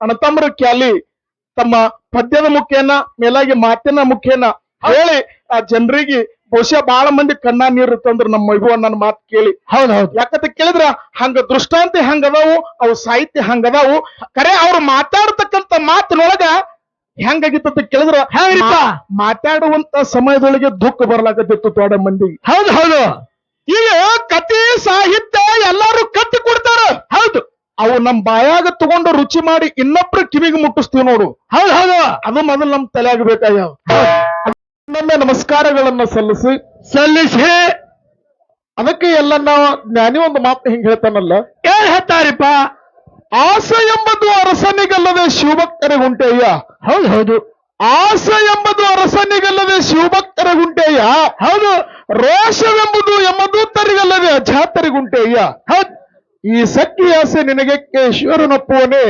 ಅಣ್ಣತಮ್ಮರ ಕ್ಯಾಲಿ ತಮ್ಮ ಪದ್ಯದ ಮುಖೇನ ಮೇಲಾಗಿ ಮಾತಿನ ಮುಖೇನ ಹೇಳಿ ಆ ಜನರಿಗೆ ಬಹುಶಃ ಬಹಳ ಮಂದಿ ಕಣ್ಣ ನೀರು ತಂದ್ರ ನಮ್ಮ ಮಗು ನನ್ನ ಮಾತು ಕೇಳಿ. ಹೌದ್ ಹೌದ್ ಯಾಕಂತ ಕೇಳಿದ್ರ ಹಂಗ ದೃಷ್ಟಾಂತ ಹಂಗದಾವು ಅವು ಸಾಹಿತ್ಯ ಹಂಗದಾವು. ಕರೆ ಅವ್ರು ಮಾತಾಡ್ತಕ್ಕಂತ ಮಾತಿನೊಳಗ ಹೆಂಗಾಗಿತ್ತ ಕೇಳಿದ್ರ? ಮಾತಾಡುವಂತ ಸಮಯದೊಳಗೆ ದುಃಖ ಬರ್ಲಾಕತ್ತಿತ್ತು ತೋಡ ಮಂದಿ ಹೌದು ಹೌದು. ಈಗ ಕತೆ ಸಾಹಿತ್ಯ ಎಲ್ಲಾರು ಕಟ್ಟಿ ಅವು ನಮ್ ಬಾಯಾಗ ತಗೊಂಡು ರುಚಿ ಮಾಡಿ ಇನ್ನೊಬ್ರ ಕಿವಿಗೆ ಮುಟ್ಟಿಸ್ತೀವಿ ನೋಡು. ಹೌದ್ ಹೌದು ಅದು ಮೊದಲು ನಮ್ ತಲೆಯಾಗ ಬೇಕಾಗ್ಯಾವ. ಇನ್ನೊಮ್ಮೆ ನಮಸ್ಕಾರಗಳನ್ನ ಸಲ್ಲಿಸಿ. ಸಲ್ಲಿಸಿ. ಅದಕ್ಕೆ ಎಲ್ಲ ನಾವು ಜ್ಞಾನಿ ಒಂದು ಮಾತು ಹಿಂಗ್ ಹೇಳ್ತಾನಲ್ಲ. ಏನ್ ಹೇಳ್ತಾರಿಪ್ಪ. ಆಸೆ ಎಂಬುದು ಅರಸನಿಗಲ್ಲದೆ ಶಿವಭಕ್ತರಿಗುಂಟೆಯ್ಯ ಹೌದ್ ಹೌದು. ಆಸೆ ಎಂಬುದು ಅರಸನಿಗಲ್ಲದೆ ಶಿವಭಕ್ತರಿಗುಂಟೆಯ್ಯ ಹೌದು. ರೋಷವೆಂಬುದು ಯಮದೂತರಿಗಲ್ಲದೆ ಅಜಾತರಿಗುಂಟೆಯ್ಯ ಹೌದ್. ಈ ಸಖಿ ಆಸೆ ನಿನಗೆಕ್ಕೆ ಶಿವರನೊಪ್ಪುವನೇ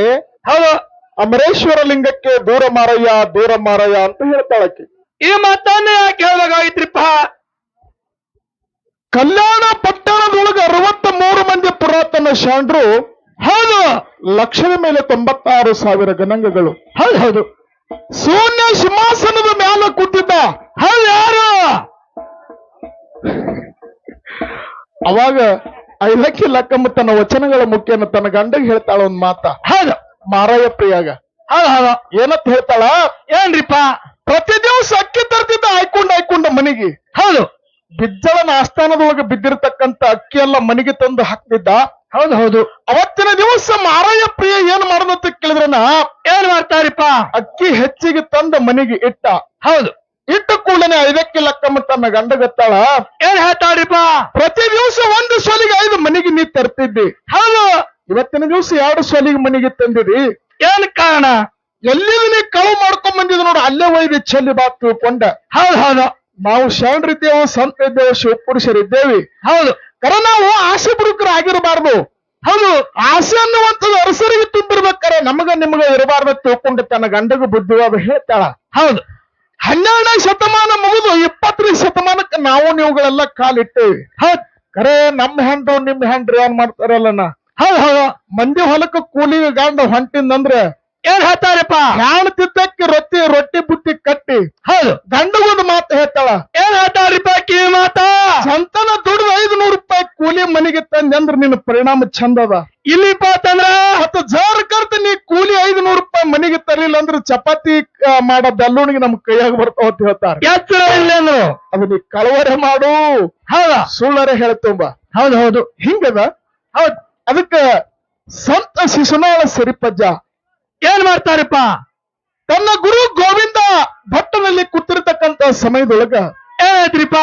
ಹೌದು ಅಮರೇಶ್ವರ ಲಿಂಗಕ್ಕೆ ದೂರ ಮಾರಯ್ಯ ದೂರ ಮಾರಯ್ಯ ಅಂತ ಹೇಳ್ತಾಳಕ್ಕೆ ಈ ಮಾತನ್ನ ಯಾಕೆ ಹೇಳ್ಬೇಕಾಗಿತ್ರಿಪ್ಪ ಕಲ್ಯಾಣ ಪಟ್ಟಣದೊಳಗೆ ಅರವತ್ತ ಮೂರು ಮಂದಿ ಪುರಾತನ ಶಾಂಡ್ರು ಹೌದು ಲಕ್ಷದ ಮೇಲೆ ತೊಂಬತ್ತಾರು ಸಾವಿರ ಗಣಂಗಗಳು ಹೌದ್ ಹೌದು. ಶೂನ್ಯ ಸಿಂಹಾಸನದ ಮ್ಯಾಲ ಕೂತಿದ್ದ. ಹೌದ್ ಯಾರು? ಅವಾಗ ಐಲಕ್ಕಿ ಲಕ್ಕಮ್ಮ ತನ್ನ ವಚನಗಳ ಮುಖ್ಯನ ತನ್ನ ಗಂಡಗೆ ಹೇಳ್ತಾಳ ಒಂದ್ ಮಾತ. ಹೌದು. ಮಾರಾಯ ಪ್ರಿಯಾಗ. ಹೌದ್ ಹೌದು. ಏನಂತ ಹೇಳ್ತಾಳ? ಏನ್ರಿಪ್ಪ? ಪ್ರತಿ ದಿವಸ ಅಕ್ಕಿ ತರ್ತಿದ್ದ ಆಯ್ಕೊಂಡ್ ಆಯ್ಕೊಂಡ ಮನಿಗೆ. ಹೌದು. ಬಿದ್ದಳನ ಆಸ್ಥಾನದೊಳಗೆ ಬಿದ್ದಿರತಕ್ಕಂತ ಅಕ್ಕಿ ಎಲ್ಲ ಮನೆಗೆ ತಂದು ಹಾಕ್ತಿದ್ದ. ಹೌದು ಹೌದು. ಅವತ್ತಿನ ದಿವಸ ಮಾರಾಯ ಪ್ರಿಯ ಏನ್ ಮಾಡೋದಂತ ಕೇಳಿದ್ರನ? ಏನ್ ಮಾಡ್ತಾರಿಪ್ಪ? ಅಕ್ಕಿ ಹೆಚ್ಚಿಗೆ ತಂದ ಮನೆಗೆ ಇಟ್ಟ. ಹೌದು. ಇಟ್ಟ ಕೂಡಲೇ ಐದಕ್ಕೆ ಲಕ್ಕಮ್ಮ ತನ್ನ ಗಂಡಗತ್ತಾಳ ಏನ್ ಹೇಳ್ತಾಳಿಪ್ಪ ಪ್ರತಿ ದಿವಸ ಒಂದು ಸೊಲಿಗೆ ಐದು ಮನೆಗೆ ನೀ ತರ್ತಿದ್ದಿ. ಹೌದು. ಇವತ್ತಿನ ದಿವಸ ಎರಡು ಸೊಲಿಗೆ ಮನೆಗೆ ತಂದಿರಿ ಏನ್ ಕಾರಣ? ಎಲ್ಲಿದ ನೀ ಕಳು ಮಾಡ್ಕೊಂಡ್ ಬಂದಿದ್ ನೋಡು ಅಲ್ಲೇ ಒಯ್ದು ಚೆಲ್ಲಿ ಬಾ ತಿಳ್ಕೊಂಡ. ಹೌದು ಹೌದು. ನಾವು ಶರಣರಿದ್ದೇವು ಸಂತ ಇದ್ದೇವೆ ಶಿವಪುರುಷರಿದ್ದೇವೆ. ಹೌದು. ಕರ ನಾವು ಆಸೆ ಬುರುಕರು ಆಗಿರಬಾರ್ದು. ಹೌದು. ಆಸೆ ಅನ್ನುವಂಥದ್ದು ಅರಸರಿಗೆ ತುಂಬಿರ್ಬೇಕಾರೆ ನಮಗ ನಿಮಗ ಇರಬಾರ್ದು ತಿಳ್ಕೊಂಡು ತನ್ನ ಗಂಡಗ ಬುದ್ಧಿವಾದ ಹೇಳ್ತಾಳ. ಹೌದು. ಹನ್ನೆರಡನೇ ಶತಮಾನ ಮುಗಿದು ಇಪ್ಪತ್ತನೇ ಶತಮಾನಕ್ಕೆ ನಾವು ನೀವುಗಳೆಲ್ಲ ಕಾಲಿಟ್ಟೇವಿ ಹತ್ ಕರೆ ನಮ್ಮ ಹ್ಯಾಂಡ್ ನಿಮ್ ಹ್ಯಾಂಡ್ರಿ ಏನ್ ಮಾಡ್ತಾರಲ್ಲನ ಹೌದ್ ಹೌದು ಮಂದಿ ಹೊಲಕ್ಕ ಕೂಲಿಗೆ ಗಂಡ ಹೊಂಟಿಂದಂದ್ರೆ ಏನ್ ಹೇಳ್ತಾರಪ್ಪ? ಹ್ಯಾಂಡ್ ತಿದ್ದಕ್ಕೆ ರೊಟ್ಟಿ ರೊಟ್ಟಿ ಬುಟ್ಟಿ ಕಟ್ಟಿ ಹೌದು ಗಂಡಗೊಂದು ಮಾತು ಹೇಳ್ತಾಳ. ಏನ್ ಹೇಳ್ತಾರಿಪ್ಪ ಕಿವಿ ಮಾತ? ಸಂತನ ದುಡ್ದು ಐದು ನೂರು ರೂಪಾಯಿ ಕೂಲಿ ಮನೆಗೆ ತಂದೆ ಅಂದ್ರೆ ನಿನ್ನ ಪರಿಣಾಮ ಚಂದದ ಇಲ್ಲಿ ಇಲ್ಲಿಪ್ಪ ಹತ್ತು ಜರ್ ಕರ್ತ ನೀ ಕೂಲಿ ಐದು ನೂರು ಮನೆಗೆ ಅಂದ್ರೆ ಚಪಾತಿ ಮಾಡೋ ಬೆಲ್ಲೂಣಿಗೆ ನಮ್ ಕೈಯಾಗ ಬರ್ತಾವ ಅಂತ ಹೇಳ್ತಾರೆ. ಎಚ್ಚರ ಇಲ್ಲ ಅಂದ್ರು. ಅದು ನೀ ಕಳವರೆ ಮಾಡು. ಹೌದಾ? ಸುಳ್ಳರೆ ಹೇಳ್ತುಂಬ ಹೌದು ಹೌದು. ಹಿಂಗದ? ಹೌದ್ ಅದಕ್ಕ ಸಂತ ಶಿಶುನಾಳ ಸರಿಪಜ್ಜ. ಏನ್ ಮಾಡ್ತಾರಪ್ಪ? ತನ್ನ ಗುರು ಗೋವಿಂದ ಭಟ್ಟನಲ್ಲಿ ಕೂತಿರ್ತಕ್ಕಂತ ಸಮಯದೊಳಗ ಏನಾಯ್ತ್ರಿಪ್ಪ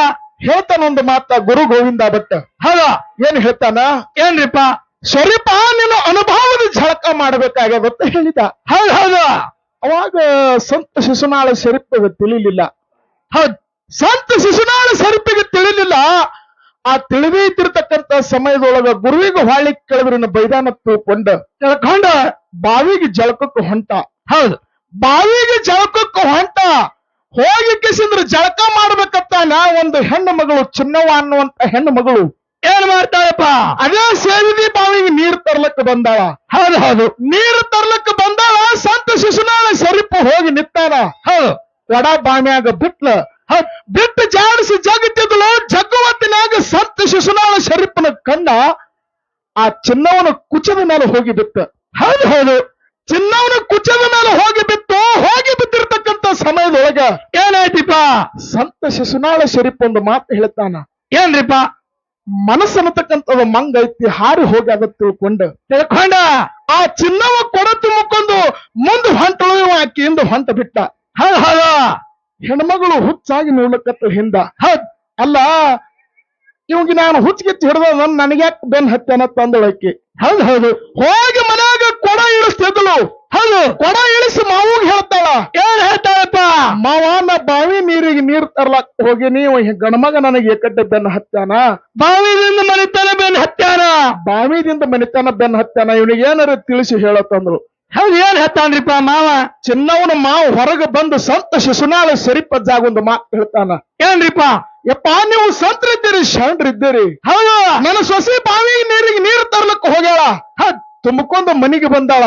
ಹೇಳ್ತಾನೊಂದು ಮಾತ ಗುರು ಗೋವಿಂದ ಭಟ್ಟ. ಹೌದಾ? ಏನ್ ಹೇಳ್ತಾನ? ಏನ್ರಿಪ್ಪ? ಸ್ವರೂಪ ನಿನ್ನ ಅನುಭವದ ಝಳಕ ಮಾಡಬೇಕಾಗ್ಯದ ಅಂತ ಹೇಳಿದ. ಹೌದ್ ಹೌದು. ಅವಾಗ ಸಂತ ಶಿಶುನಾಳ ಶರೀಫಿಗೆ ತಿಳಿಲಿಲ್ಲ. ಹೌದ್. ಸಂತ ಶಿಶುನಾಳ ಶರೀಫಿಗೆ ತಿಳಿಲಿಲ್ಲ. ಆ ತಿಳಿದೇ ಇದ್ದಿರ್ತಕ್ಕಂತ ಸಮಯದೊಳಗ ಗುರುವಿಗೆ ಹೊಳ್ಳಿ ಕೆಳದ್ರಿನ ಬೈದಾನ ತೂಕೊಂಡ. ತಿಳ್ಕೊಂಡ. ಬಾವಿಗೆ ಜಳಕಕ್ಕೆ ಹೊಂಟ. ಹೌದು. ಬಾವಿಗೆ ಜಳಕಕ್ಕೆ ಹೊಂಟ. ಹೋಗಿ ಕಿಸಿಂದ್ರ ಜಳಕ ಮಾಡ್ಬೇಕತ್ತಾನ ಒಂದು ಹೆಣ್ಣು ಮಗಳು ಚಿನ್ನವ ಅನ್ನುವಂತ ಹೆಣ್ಣು ಮಗಳು ಏನ್ ಮಾಡ್ತಾರಪ್ಪ ಅದೇ ಸೇರಿದಿ ಬಾವಿಗೆ ನೀರು ತರ್ಲಕ್ಕ ಬಂದಾಳ. ಹೌದು ಹೌದು. ನೀರು ತರ್ಲಕ್ಕ ಬಂದಾಳ ಸಂತ ಶಿಶುನಾಳ ಶರೀಫ್ ಹೋಗಿ ನಿತ್ತಾನ ಹೌದು. ಒಡ ಬಾಮ್ಯಾಗ ಬಿಟ್ಲ. ಬಿಟ್ಟು ಜಾಡಿಸಿ ಜಗತ್ತಿದ್ಲು ಜಗ್ಗುವತ್ತಿನಾಗ ಸಂತ ಶಿಶುನಾಳ ಶರೀಫನ ಕಣ್ಣ ಆ ಚಿನ್ನವನ ಕುಚದ ಮೇಲೆ ಹೋಗಿ ಬಿತ್ತ ಹೌದು ಹೌದು. ಚಿನ್ನವನ ಕುಚದ ಮೇಲೆ ಹೋಗಿ ಬಿತ್ತು ಹೋಗಿ ಬಿದ್ದಿರ್ತಕ್ಕಂತ ಸಮಯದೊಳಗ ಏನಾಯ್ತಿಪ್ಪ? ಸಂತ ಶಿಶುನಾಳ ಶರೀಫ್ ಒಂದು ಮಾತು ಹೇಳ್ತಾನ. ಏನ್ರಿಪ್ಪ? ಮನಸ್ಸನ್ನತಕ್ಕಂಥದ್ದು ಮಂಗ ಐತಿ, ಹಾರಿ ಹೋಗಿ ಅದ ತಿಳ್ಕೊಂಡ ತಿಳ್ಕೊಂಡ, ಆ ಚಿನ್ನವ ಕೊಡ ತುಂಬಿಕೊಂಡು ಮುಂದೆ ಹೊಂಟಳು ಇವ ಆಕಿಯಿಂದ ಹೊಂಟ ಬಿಟ್ಟ. ಹೌದ್ ಹೌದು ಹೆಣ್ಮಗಳು ಹುಚ್ಚಾಗಿ ನೋಡ್ಲಕತ್ತ ಹಿಂದ. ಹದ್. ಅಲ್ಲ, ಇವಾಗ ನಾನು ಹುಚ್ಚಿಗೆಚ್ಚಿ ಹಿಡ್ದ ನನಗ್ಯಾಕೆ ಬೆನ್ ಹತ್ತೇನ ತಂದಳಕ್ಕೆ ಹೌದ್, ಹೌದು. ಹೋಗಿ ಮನೆಯಾಗ ಕೊಡ ಇಳಿಸ್ತಿದ್ಲು ಹೌದು. ಕೊಡ ಇಳಿಸಿ ಮಾವು ಹೇಳ್ತಾಳ. ಏನ್ ಹೇಳ್ತಾಳಪ್ಪ? ಮಾವ ನಾ ಬಾವಿ ನೀರಿಗೆ ನೀರ್ ತರ್ಲಾಕ್ ಹೋಗಿನಿ ಗಣಮಗ ನನಗೆ ಏಕಡ್ಡೆ ಬೆನ್ನ ಹತ್ತಾನ ಬಾವಿದಿಂದ ಮನಿತನ ಬೆನ್ ಹತ್ಯಾನ? ಬಾವಿದಿಂದ ಮನಿತನ ಬೆನ್ನ ಹತ್ತಾನ ಇವನಿಗೆ ಏನಾರ ತಿಳಿಸಿ ಹೇಳತ್ತಂದ್ರು. ಹೌದು ಏನ್ ಹೇಳ್ತಾನ್ರಿಪ್ಪ ಮಾವ? ಚಿನ್ನವನ ಮಾವು ಹೊರಗೆ ಬಂದು ಸಂತ ಶಿಶುನಾಳ ಜಾಗ ಒಂದು ಮಾತು ಹೇಳ್ತಾನ. ಏನ್ರಿಪ್ಪ? ಯಪ್ಪ ನೀವು ಸಂತರಿದ್ದೀರಿ ಶರಣರಿದ್ದೀರಿ ಹೌದು. ನನ್ನ ಸೊಸೆ ಬಾವಿ ನೀರಿಗೆ ನೀರು ತರ್ಲಕ್ ಹೋಗ್ಯಾಳ. ತುಂಬಿಕೊಂಡು ಮನೆಗೆ ಬಂದಾಳ.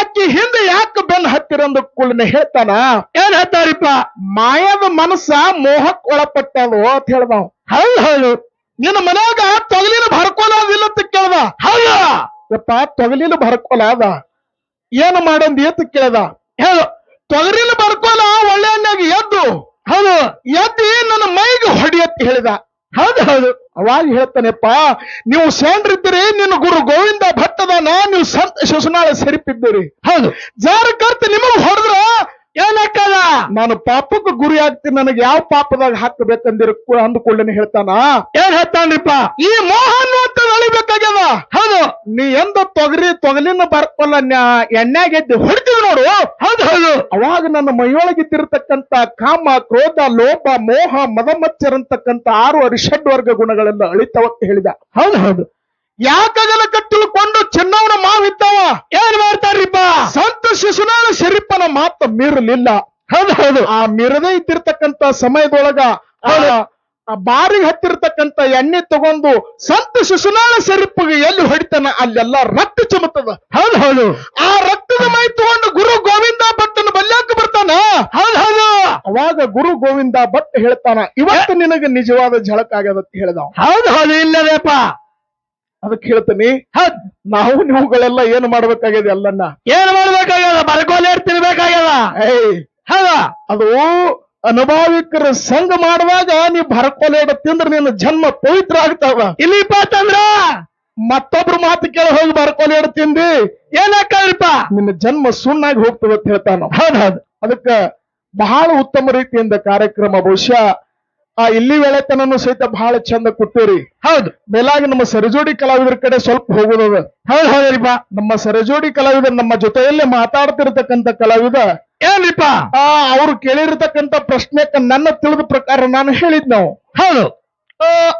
ಅಕ್ಕಿ ಹಿಂದೆ. ಯಾಕೆ ಬೆನ್ ಹತ್ತಿರಂದು ಕುಳ್ನ ಹೇಳ್ತಾನ? ಏನ್ ಹೇಳ್ತಾರಿಪ್ಪ? ಮಾಯದ ಮನಸ್ಸ ಮೋಹಕ್ ಒಳಪಟ್ಟದು ಅಂತ ಹೇಳ್ದ ಹೌದು ಹೌದು. ನಿನ್ನ ಮನ್ಯಾಗ ತೊಗಲಿನ ಭರ್ಕೊಲಾದಿಲ್ಲ ಅಂತ ಕೇಳ್ದ. ಹೌದು. ಯಪ್ಪ ತೊಗಲಿನ ಭರ್ಕೊಲಾದ ಅದ. ಏನು ಮಾಡಂದಿ ಅಂತ ಕೇಳ್ದ. ಹೇಳು ತೊಗಲಿನ ಬರ್ಕೋಲ ಒಳ್ಳೆ ಎದ್ದು ಹೌದು. ಎದ್ದಿ ನನ್ನ ಮೈಗೆ ಹೊಡಿಯತ್ ಹೇಳಿದ. ಹೌದು ಹೌದು. ಅವಾಗ ಹೇಳ್ತಾನೆಪ್ಪ ನೀವು ಸೇಂಡ್ರಿದ್ದೀರಿ ನಿನ್ನ ಗುರು ಗೋವಿಂದ ಭಟ್ಟದನ ನೀವು ಸಂತ ಶಿಶುನಾಳ ಸೆರಿಪಿದ್ದೀರಿ. ಹೌದು. ಜಾರ ಕರ್ತ ನಿಮಗೆ ಹೊಡೆದ್ರ ಏನಕ್ಕದ? ನಾನು ಪಾಪಕ್ಕೆ ಗುರಿ ಆಗ್ತೀನಿ ನನಗೆ ಯಾವ ಪಾಪದಾಗ ಹಾಕಬೇಕಂದಿರ ಅಂದುಕೊಳ್ಳೇನೆ ಹೇಳ್ತಾನ? ಏನ್ ಹೇಳ್ತಾನ್ರಿಪ್ಪ? ಈ ಮೋಹ ಅಂತ ಅಳಿಬೇಕಾಗ್ಯದ ಹೌದು. ನೀ ಎಂದ ತೊಗರಿ ತೊಗಲಿನ ಬರ್ಕೊಲ್ಲ ಎಣ್ಣೆಗೆ ಎದ್ದು ಹೊಡಿತೀವಿ ನೋಡು. ಹೌದು ಹೌದು. ಅವಾಗ ನನ್ನ ಮೈಯೊಳಗಿದ್ದಿರತಕ್ಕಂತ ಕಾಮ ಕ್ರೋಧ ಲೋಭ ಮೋಹ ಮದಮಚ್ಚರಂತಕ್ಕಂತ ಆರು ಅರಿಷಡ್ ವರ್ಗ ಗುಣಗಳೆಲ್ಲ ಅಳಿತಾವತ್ತ ಹೇಳಿದ. ಹೌದು ಹೌದು. ಯಾಕಾಗಲ ಕಟ್ಟಿಲ್ಕೊಂಡು ಚೆನ್ನವನ ಮಾವಿದ್ದಾವ ಏನ್ ಮಾಡ್ತಾರ್ರಿಪ್ಪ? ಸಂತ ಶಿಶುನಾಳ ಶರೀಫನ ಮಾತು ಮೀರಲಿಲ್ಲ. ಹೌದು ಹೌದು. ಆ ಮಿರದೇ ಇದ್ದಿರ್ತಕ್ಕಂತ ಸಮಯದೊಳಗ ಬಾರಿಗೆ ಹತ್ತಿರ್ತಕ್ಕಂತ ಎಣ್ಣೆ ತಗೊಂಡು ಸಂತ ಶಿಶುನಾಳ ಶರೀಫಿಗೆ ಎಲ್ಲಿ ಹೊಡಿತಾನ? ಅಲ್ಲೆಲ್ಲ ರಕ್ತ ಚಮತದ ಹೌದು ಹೌದು. ಆ ರಕ್ತದ ಮೈ ತಗೊಂಡು ಗುರು ಗೋವಿಂದ ಭಟ್ಟನ ಬಲ್ಯಾಕ ಬರ್ತಾನ? ಹೌದು ಹೌದು. ಅವಾಗ ಗುರು ಗೋವಿಂದ ಭಟ್ ಹೇಳ್ತಾನ ಇವತ್ತು ನಿನಗೆ ನಿಜವಾದ ಝಳಕ್ ಆಗ್ಯದ ಅಂತ ಹೇಳ್ದ ಹೌದು ಹೌದು. ಇಲ್ಲದೇಪ್ಪ. ಅದಕ್ಕೆ ಹೇಳ್ತೀನಿ ನಾವು ನೀವುಗಳೆಲ್ಲ ಏನು ಮಾಡ್ಬೇಕಾಗ್ಯದ ಎಲ್ಲನ್ನ ಏನ್ ಮಾಡ್ಬೇಕಾಗ್ಯದ? ಬರ್ಕೋಲೇಟ್ ತಿನ್ಬೇಕಾಗ್ಯದ? ಏಯ್ ಹೌದ? ಅದು ಅನುಭಾವಿಕರ ಸಂಘ ಮಾಡುವಾಗ ನೀ ಬರ್ಕೋಲೇಟ್ ತಿಂದ್ರೆ ನಿನ್ನ ಜನ್ಮ ಪವಿತ್ರ ಆಗ್ತಾವ. ಇಲ್ಲಿ ಪಾತಂದ್ರ ಮತ್ತೊಬ್ರು ಮಾತು ಕೇಳಿ ಹೋಗಿ ಭರಕೊಲೇಡ ತಿಂದಿ. ಏನಕ್ಕಲ್ರಿಪ್ಪ ನಿನ್ನ ಜನ್ಮ ಸುಣ್ಣಾಗಿ ಹೋಗ್ತದೆ ಅಂತ ಹೇಳ್ತಾನ ಹೌದ್ ಹೌದ್. ಅದಕ್ಕ ಬಹಳ ಉತ್ತಮ ರೀತಿಯಿಂದ ಕಾರ್ಯಕ್ರಮ ಬಹುಶಃ ಆ ಇಲ್ಲಿ ವೇಳೆತನನು ಸಹಿತ ಬಹಳ ಚಂದ ಕೊಟ್ಟೇವ್ರಿ ಹೌದು. ಮೇಲಾಗಿ ನಮ್ಮ ಸರಜೋಡಿ ಕಲಾವಿದರ ಕಡೆ ಸ್ವಲ್ಪ ಹೋಗೋದದ. ಹೌದು ಹೌದ್ರಿಪ್ಪ. ನಮ್ಮ ಸರಜೋಡಿ ಕಲಾವಿದ ನಮ್ಮ ಜೊತೆಯಲ್ಲೇ ಮಾತಾಡ್ತಿರ್ತಕ್ಕಂಥ ಕಲಾವಿದ. ಏನ್ರಿಪ್ಪ? ಆ ಅವ್ರು ಕೇಳಿರ್ತಕ್ಕಂಥ ಪ್ರಶ್ನೆಕ್ಕ ನನ್ನ ತಿಳಿದ ಪ್ರಕಾರ ನಾನು ಹೇಳಿದ್ ನಾವು. ಹೌದು.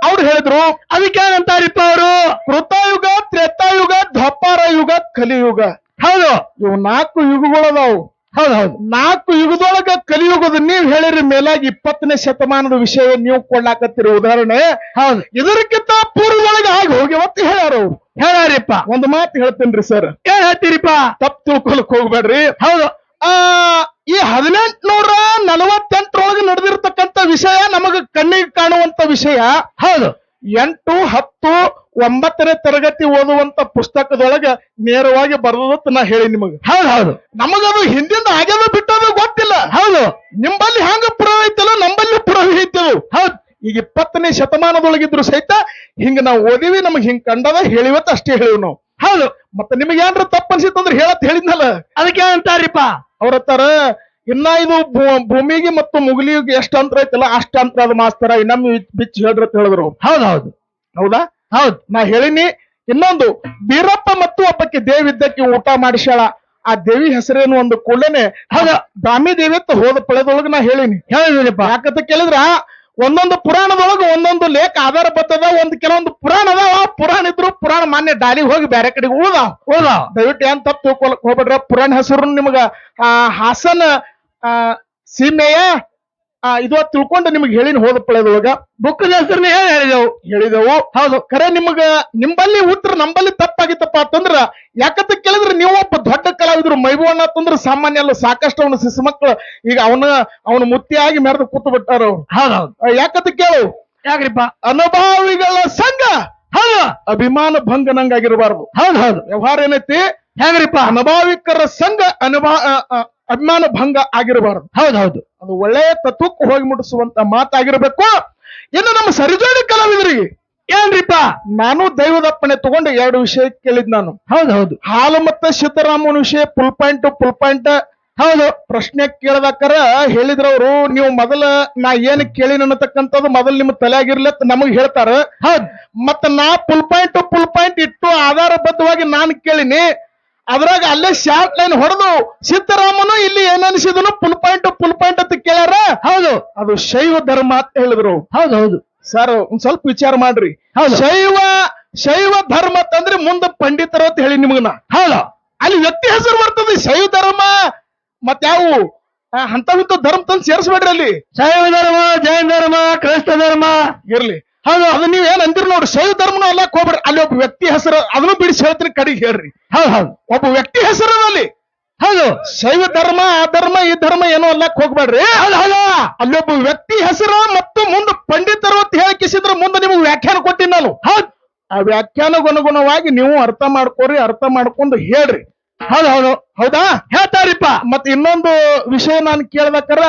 ಅವ್ರು ಹೇಳಿದ್ರು ಅದಕ್ಕೇನಂತಾರಿಪ್ಪ ಅವರು? ಕೃತಯುಗ ತ್ರೇತಾಯುಗ ದ್ವಾಪಾರ ಯುಗ ಕಲಿಯುಗ. ಹೌದು. ಇವು ನಾಲ್ಕು ಯುಗಗಳದಾವು. ಹೌದು ಹೌದು. ನಾಲ್ಕು ಯುಗದೊಳಗ ಕಲಿಯುಗದ ನೀವ್ ಹೇಳಿರಿ ಮೇಲಾಗಿ ಇಪ್ಪತ್ತನೇ ಶತಮಾನದ ವಿಷಯ ನೀವು ಕೊಡ್ಲಾಕತ್ತಿರ ಉದಾಹರಣೆ ಹೌದು. ಇದಕ್ಕಿಂತ ಪೂರ್ವದೊಳಗೆ ಆಗಿ ಹೋಗಿ ಒತ್ತಿ ಹೇಳ್ಯಾರ ಅವ್ರು. ಹೇಳಾರಿಪ್ಪ ಒಂದು ಮಾತು ಹೇಳ್ತೇನ್ರಿ ಸರ್. ಏನ್ ಹೇಳ್ತೀರಿಪ್ಪ? ತಪ್ಪು ತಿಳ್ಕೊಳಕ್ ಹೋಗ್ಬೇಡ್ರಿ. ಹೌದು. ಆ ಈ ಹದಿನೆಂಟುನೂರ ನಲವತ್ತೆಂಟರೊಳಗೆ ನಡೆದಿರ್ತಕ್ಕಂಥ ವಿಷಯ ನಮಗ ಕಣ್ಣಿಗೆ ಕಾಣುವಂತ ವಿಷಯ. ಹೌದು. ಎಂಟು ಹತ್ತು ಒಂಬತ್ತನೇ ತರಗತಿ ಓದುವಂತ ಪುಸ್ತಕದೊಳಗೆ ನೇರವಾಗಿ ಬರ್ದದತ್ ನಾ ಹೇಳಿ ನಿಮಗೆ. ಹೌದು ಹೌದು. ನಮಗದು ಹಿಂದಿಂದ ಆಗ್ಯದ ಬಿಟ್ಟದ ಗೊತ್ತಿಲ್ಲ. ಹೌದು. ನಿಂಬಲ್ಲಿ ಹಂಗ ಪುರಾವ ಐತಲ್ಲ ನಂಬಲ್ಲಿ ಪುರಾವ ಐತದು ಹೌದು. ಈಗ ಇಪ್ಪತ್ತನೇ ಶತಮಾನದೊಳಗಿದ್ರು ಸಹಿತ ಹಿಂಗ ನಾವು ಓದಿವಿ ನಮಗ್ ಹಿಂಗ್ ಕಂಡದ ಹೇಳಿವತ್ತ ಅಷ್ಟೇ ಹೇಳಿವ್ ನಾವು. ಹೌದು. ಮತ್ತೆ ನಿಮಗೆ ಏನ್ರ ತಪ್ಪ ಅನ್ಸಿತ್ತಂದ್ರೆ ಹೇಳತ್ ಹೇಳಿದ್ನಲ್ಲ. ಅದಕ್ಕೆ ಅಂತಾರಿಪ್ಪ. ಅವ್ರ ಹತ್ತಾರ ಇನ್ನ ಇದು ಭೂಮಿಗೆ ಮತ್ತು ಮುಗಿಲಿಗೆ ಎಷ್ಟು ಅಂತರ ಐತಲ್ಲ ಅಷ್ಟ ಅಂತರ ಅದು ಮಾಸ್ತರ. ಇನ್ನೊಮ್ಮೆ ಬಿಚ್ಚಿ ಹೇಳ್ರಿ ಅಂತ ಹೇಳಿದ್ರು. ಹೌದೌದು ಹೌದು. ಹೌದು? ನಾ ಹೇಳಿನಿ ಇನ್ನೊಂದು ಬೀರಪ್ಪ ಮತ್ತು ಒಬ್ಬಕ್ಕೆ ದೇವಿದ್ದಕ್ಕೆ ಊಟ ಮಾಡಿಸ್ಯಾಳ. ಆ ದೇವಿ ಹೆಸರೇನು ಒಂದು ಕೂಡಲೇನೆ ಹೌದ. ಬ್ರಾಹ್ಮಿ ದೇವಿ ಅಂತ ಹೋದ ಪಳೆದೊಳಗೆ ನಾ ಹೇಳಿನಿ. ಹೇಳಿದ್ರಿಪ್ಪ. ಯಾಕಂತ ಕೇಳಿದ್ರ ಒಂದೊಂದು ಪುರಾಣದೊಳಗ ಒಂದೊಂದು ಲೇಖ ಆಧಾರ ಬರ್ತದ ಒಂದ್ ಕೆಲವೊಂದು ಪುರಾಣ ಅದಾವ. ಪುರಾಣ ಇದ್ರು ಪುರಾಣ ಮಾನ್ಯ ಡಾಲಿಗೆ ಹೋಗಿ ಬೇರೆ ಕಡೆಗೆ ಹೋದ ಹೋದ ದಯವಿಟ್ಟು ಏನ್ ತಪ್ಪು ತಿಳ್ಕೊಳಕ್ ಹೋಗ್ಬೇಡ್ರ. ಪುರಾಣ ಹೆಸರು ನಿಮ್ಗ ಆ ಹಾಸನ ಆ ಸೀಮೆಯ ಆ ಇದು ತಿಳ್ಕೊಂಡು ನಿಮ್ಗೆ ಹೇಳಿನ ಹೋದ ಪಳೆದೊಳಗ ಬುಕ್ಕದ ಹೆಸರನ್ನ ಏನ್ ಹೇಳಿದೆವು? ಹೇಳಿದೆವು. ಹೌದು. ಕರೆ ನಿಮಗ ನಿಂಬಲ್ಲಿ ಉತ್ತರ ನಂಬಲ್ಲಿ ತಪ್ಪಾಗಿತ್ತಪ್ಪ ಅಂತಂದ್ರ ಯಾಕಂತ ಕೇಳಿದ್ರೆ ನೀವು ಒಬ್ಬ ದೊಡ್ಡ ಕಲಾವಿದ್ರು ಮೈಬೂವಣ್ಣ ತಂದ್ರೆ ಸಾಮಾನ್ಯ ಅಲ್ಲ ಸಾಕಷ್ಟು ಅವನ ಶಿಶು ಮಕ್ಕಳು ಈಗ ಅವನ ಅವನ ಮುತ್ತಿಯಾಗಿ ಮೆರೆದು ಕೂತು ಬಿಟ್ಟಾರ ಅವ್ರು. ಹೌದೌದು. ಯಾಕಂತ ಕೇಳು? ಯಾಕ್ರಿಪ್ಪ? ಅನುಭಾವಿಗಳ ಸಂಘ! ಹೌದು. ಅಭಿಮಾನ ಭಂಗನಂಗಾಗಿರಬಾರ್ದು. ಹೌದು ಹೌದು. ವ್ಯವಹಾರ ಏನೈತಿ? ಹೇಗ್ರಿಪ್ಪ ಅನುಭಾವಿಕರ ಸಂಘ ಅನುಭಾ ಆ, ಆ, ಅಭಿಮಾನ ಭಂಗ ಆಗಿರಬಾರದು. ಹೌದೌದು. ಹೌದು ಅದು ಒಳ್ಳೆಯ ತತ್ವಕ್ಕೆ ಹೋಗಿ ಮುಟ್ಟಿಸುವಂತ ಮಾತಾಗಿರ್ಬೇಕು. ಇನ್ನು ನಮ್ಮ ಸರಿಜೋಡಿ ಕಲಾವಿದರಿಗೆ ಏನ್ರಿಪ್ಪ ನಾನು ದೈವದಪ್ಪಣೆ ತಗೊಂಡು ಎರಡು ವಿಷಯ ಕೇಳಿದ್ ನಾನು. ಹೌದೌದು. ಹೌದು ಹಾಲು ಮತ್ತೆ ಸಿದ್ದರಾಮನ ವಿಷಯ ಫುಲ್ ಪಾಯಿಂಟ್ ಫುಲ್ ಪಾಯಿಂಟ್. ಹೌದು. ಪ್ರಶ್ನೆ ಕೇಳದಕ್ಕರ ಹೇಳಿದ್ರವ್ರು ನೀವು ಮೊದಲ ನಾ ಏನ್ ಕೇಳಿನ ಅನ್ನತಕ್ಕಂಥದ್ದು ಮೊದಲು ನಿಮ್ಮ ತಲೆಯಾಗಿರ್ಲತ್ ನಮಗ್ ಹೇಳ್ತಾರ. ಹೌದ್. ಮತ್ತ ನಾ ಫುಲ್ ಪಾಯಿಂಟ್ ಫುಲ್ ಪಾಯಿಂಟ್ ಇಟ್ಟು ಆಧಾರಬದ್ಧವಾಗಿ ನಾನು ಕೇಳಿನಿ. ಅದ್ರಾಗ ಅಲ್ಲೇ ಶಾರ್ಟ್ ಲೈನ್ ಹೊಡೆದು ಸಿದ್ದರಾಮನು ಇಲ್ಲಿ ಏನ್ ಅನಿಸಿದನು? ಫುಲ್ ಪಾಯಿಂಟ್ ಪುಲ್ ಪಾಯಿಂಟ್ ಅಂತ ಕೇಳ್ಯಾರ? ಹೌದು. ಅದು ಶೈವ ಧರ್ಮ ಅಂತ ಹೇಳಿದ್ರು. ಹೌದು ಹೌದು. ಸರ್ ಒಂದ್ ಸ್ವಲ್ಪ ವಿಚಾರ ಮಾಡ್ರಿ. ಶೈವ ಶೈವ ಧರ್ಮ ಅಂತಂದ್ರೆ ಮುಂದೆ ಪಂಡಿತರು ಅಂತ ಹೇಳಿ ನಿಮಗನ ಹೌದು. ಅಲ್ಲಿ ವ್ಯಕ್ತಿ ಹೆಸರು ಬರ್ತದೆ ಶೈವ ಧರ್ಮ. ಮತ್ತೆ ಯಾವ? ಅಂತವಿಂತ ಧರ್ಮ ತಂದು ಸೇರಿಸ್ಬೇಡ್ರಿ ಅಲ್ಲಿ. ಶೈವ ಧರ್ಮ ಜೈನ ಧರ್ಮ ಕ್ರೈಸ್ತ ಧರ್ಮ. ಇರ್ಲಿ. ಹೌದು ಅದು ನೀವ್ ಏನ್ ಅಂದಿರ್ ನೋಡ್ರಿ ಶೈವ ಧರ್ಮನೂ ಅಲ್ಲ ಹೋಗ್ಬೇಡ್ರಿ ಅಲ್ಲಿ ಒಬ್ಬ ವ್ಯಕ್ತಿ ಹೆಸರು ಅದನ್ನು ಬಿಡಿಸಿ ಹೇಳ್ತೀನಿ ಕಡೆಗೆ ಹೇಳ್ರಿ. ಹೌದು ಹೌದು. ಒಬ್ಬ ವ್ಯಕ್ತಿ ಹೆಸರು ಅಲ್ಲಿ. ಹೌದು. ಶೈವ ಧರ್ಮ ಆ ಧರ್ಮ ಈ ಧರ್ಮ ಏನೋ ಅಲ್ಲಕ್ ಹೋಗ್ಬೇಡ್ರಿ ಅಲ್ಲಿ ಒಬ್ಬ ವ್ಯಕ್ತಿ ಹೆಸರು ಮತ್ತು ಮುಂದೆ ಪಂಡಿತರು ಅಂತ ಹೇಳಿಕಿಸಿದ್ರೆ ಮುಂದೆ ನಿಮ್ಗೆ ವ್ಯಾಖ್ಯಾನ ಕೊಟ್ಟಿನಿ ನಾನು. ಹೌದು. ಆ ವ್ಯಾಖ್ಯಾನಗನುಗುಣವಾಗಿ ನೀವು ಅರ್ಥ ಮಾಡ್ಕೋರಿ ಅರ್ಥ ಮಾಡ್ಕೊಂಡು ಹೇಳ್ರಿ. ಹೌದು ಹೌದು. ಹೌದಾ? ಹೇಳ್ತಾರಿಪ್ಪ. ಮತ್ತೆ ಇನ್ನೊಂದು ವಿಷಯ ನಾನು ಕೇಳ್ಬೇಕಾರ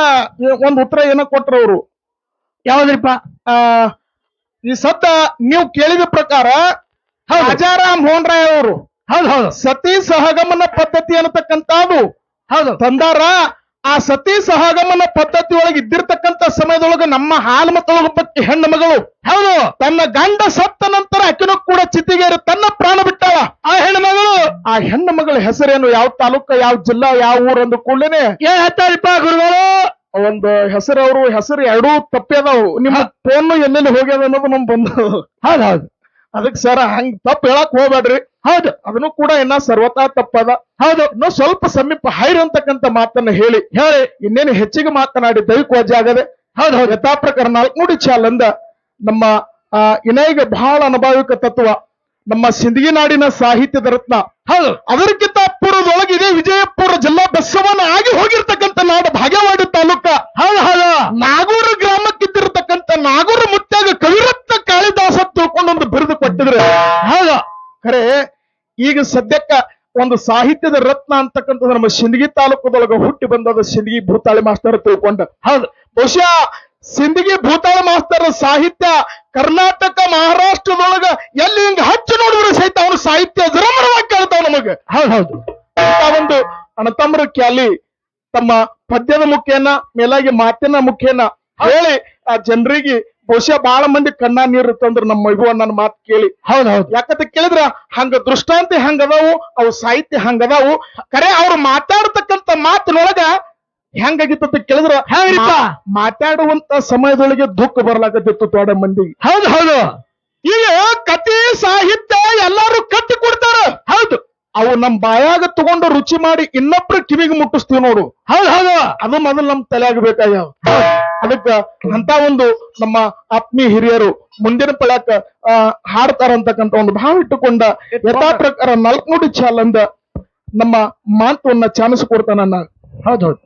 ಒಂದ್ ಉತ್ತರ ಏನೋ ಕೊಟ್ರು ಅವರು. ಯಾವ್ದ್ರಿಪ್ಪ? ಆ ಈ ಸತ್ತ ನೀವು ಕೇಳಿದ ಪ್ರಕಾರ. ರಾಜಾರಾಮ್ ಮೋಹನ್ ರಾಯ್ ಅವರು ಹೌದು ಹೌದು. ಸತಿ ಸಹಗಮನ ಪದ್ಧತಿ ಅನ್ನತಕ್ಕಂಥದ್ದು ಹೌದು. ತಂದಾರ ಆ ಸತಿ ಸಹಗಮನ ಪದ್ಧತಿ ಒಳಗೆ ಇದ್ದಿರ್ತಕ್ಕಂಥ ಸಮಯದೊಳಗೆ ನಮ್ಮ ಹಾಲು ಮಕ್ಕಳ ಬಗ್ಗೆ ಹೆಣ್ಣು ಮಗಳು ಹೌದು. ತನ್ನ ಗಂಡ ಸತ್ತ ನಂತರ ಅಕಿನೂ ಕೂಡ ಚಿತ್ತಿಗೇರಿ ತನ್ನ ಪ್ರಾಣ ಬಿಟ್ಟಾಳ. ಆ ಹೆಣ್ಣು ಮಗಳು. ಆ ಹೆಣ್ಣು ಮಗಳ ಹೆಸರೇನು? ಯಾವ ತಾಲೂಕ ಯಾವ ಜಿಲ್ಲಾ ಯಾವ ಊರಂದು ಅಂದ ಕೂಡಲೇನೆ? ಏನ್ ಹೇಳ್ತಾರಿಪ್ಪ ಗುರುಗಳು. ಒಂದು ಹೆಸರು ಅವರು ಹೆಸರು ಎರಡೂ ತಪ್ಪೇದಾವು ನಿಮ್ಮ ಫೋನ್ ಎಲ್ಲೆಲ್ಲಿ ಹೋಗ್ಯದ ಅನ್ನೋದು ನಮ್ ಬಂದು. ಹೌದು ಹೌದು. ಅದಕ್ಕೆ ಸರ್ ಹಂಗ್ ತಪ್ಪು ಹೇಳಕ್ ಹೋಗ್ಬೇಡ್ರಿ. ಹೌದು. ಅದನ್ನು ಕೂಡ ಇನ್ನ ಸರ್ವತಾ ತಪ್ಪದ. ಹೌದು. ನಾವು ಸ್ವಲ್ಪ ಸಮೀಪ ಹೈರ್ ಅಂತಕ್ಕಂತ ಮಾತನ್ನ ಹೇಳಿ. ಹೇಳಿ. ಇನ್ನೇನು ಹೆಚ್ಚಿಗೆ ಮಾತನಾಡಿ ದೈವಿಕ ವಜೆ ಆಗದೆ ಹೌದು ಹೌದು. ಯಥಾ ಪ್ರಕಾರ ನಾಲ್ಕುನುಡಿ ಚಾಲಂದ ನಮ್ಮ ಆ ಇನಾಯಿಗ ಬಹಳ ಅನುಭಾವಿಕ ತತ್ವ. ನಮ್ಮ ಸಿಂದಗಿ ನಾಡಿನ ಸಾಹಿತ್ಯದ ರತ್ನ. ಹೌದು. ಅದಕ್ಕಿಂತ ಪೂರ್ವದೊಳಗೆ ಇದೇ ವಿಜಯಪುರ ಜಿಲ್ಲಾ ಬಸವನ ಆಗಿ ಹೋಗಿರ್ತಕ್ಕಂಥ ನಾಡು ಭಾಗ್ಯವಾಡಿ. ಈಗ ಸದ್ಯಕ್ಕ ಒಂದು ಸಾಹಿತ್ಯದ ರತ್ನ ಅಂತಕ್ಕಂಥದ್ದು ನಮ್ಮ ಸಿಂದಗಿ ತಾಲೂಕದೊಳಗ ಹುಟ್ಟಿ ಬಂದದ ಸಿಂದಗಿ ಭೂತಾಳಿ ಮಾಸ್ತರ್ ತಿಳ್ಕೊಂಡ. ಹೌದು. ಬಹುಶಃ ಸಿಂದಗಿ ಭೂತಾಳಿ ಮಾಸ್ತರ ಸಾಹಿತ್ಯ ಕರ್ನಾಟಕ ಮಹಾರಾಷ್ಟ್ರದೊಳಗ ಎಲ್ಲಿ ಹಿಂಗ ಹಚ್ಚಿ ನೋಡಿದ್ರೆ ಸಹಿತ ಅವನು ಸಾಹಿತ್ಯ ಜರಮರವಾಗಿ ಕೇಳ್ತಾವ ನಮಗ. ಹೌದು ಹೌದು. ಅಂತ ಒಂದು ಅಣತಮ್ಮರ ಕ್ಯಾಲಿ ತಮ್ಮ ಪದ್ಯದ ಮುಖೇನ ಮೇಲಾಗಿ ಮಾತಿನ ಮುಖೇನ ಹೇಳಿ ಆ ಜನರಿಗೆ ಬಹುಶಃ ಬಹಳ ಮಂದಿ ಕಣ್ಣ ನೀರು ತಂದ್ರ ನಮ್ಮ ಮಗು ನನ್ನ ಮಾತು ಕೇಳಿ. ಹೌದೌದು. ಹೌದು ಯಾಕಂತ ಕೇಳಿದ್ರ ಹಂಗ ದೃಷ್ಟಾಂತಿ ಹಂಗದಾವು ಅವು ಸಾಹಿತ್ಯ ಹಂಗದಾವು. ಕರೆ ಅವ್ರು ಮಾತಾಡ್ತಕ್ಕಂತ ಮಾತಿನೊಳಗ ಹೆಂಗಾಗಿತ್ತ ಕೇಳಿದ್ರ ಹೆಂಗ್ರಿಪ್ಪ? ಮಾತಾಡುವಂತ ಸಮಯದೊಳಗೆ ದುಃಖ ಬರ್ಲಾಕತ್ತಿತ್ತು ತೋಡ ಮಂದಿ. ಹೌದು ಹೌದು. ಈಗ ಕತೆ ಸಾಹಿತ್ಯ ಎಲ್ಲಾರು ಕಟ್ಟಿ ಕೊಡ್ತಾರ. ಹೌದು. ಅವು ನಮ್ ಬಾಯಾಗ ತಗೊಂಡು ರುಚಿ ಮಾಡಿ ಇನ್ನೊಬ್ರು ಕಿವಿಗೆ ಮುಟ್ಟಿಸ್ತೀವಿ ನೋಡು. ಹೌದು ಹೌದು. ಅದು ಮೊದಲು ನಮ್ ತಲೆ ಬೇಕಾಗ್ಯಾವ. ಅದಕ್ಕ ಅಂತ ಒಂದು ನಮ್ಮ ಆತ್ಮೀಯ ಹಿರಿಯರು ಮುಂದಿನ ಪಳ್ಯಾಕ ಹಾಡ್ತಾರಂತಕ್ಕಂಥ ಒಂದು ಭಾವ ಇಟ್ಟುಕೊಂಡ ಯಥಾ ಪ್ರಕಾರ ನಾಲ್ಕುನುಡಿ ಚಾಲಂದ ನಮ್ಮ ಮಾತನ್ನ ಚಾನಿಸ್ಕೊಡ್ತಾನ ಹೌದೌದು ಹೌದು.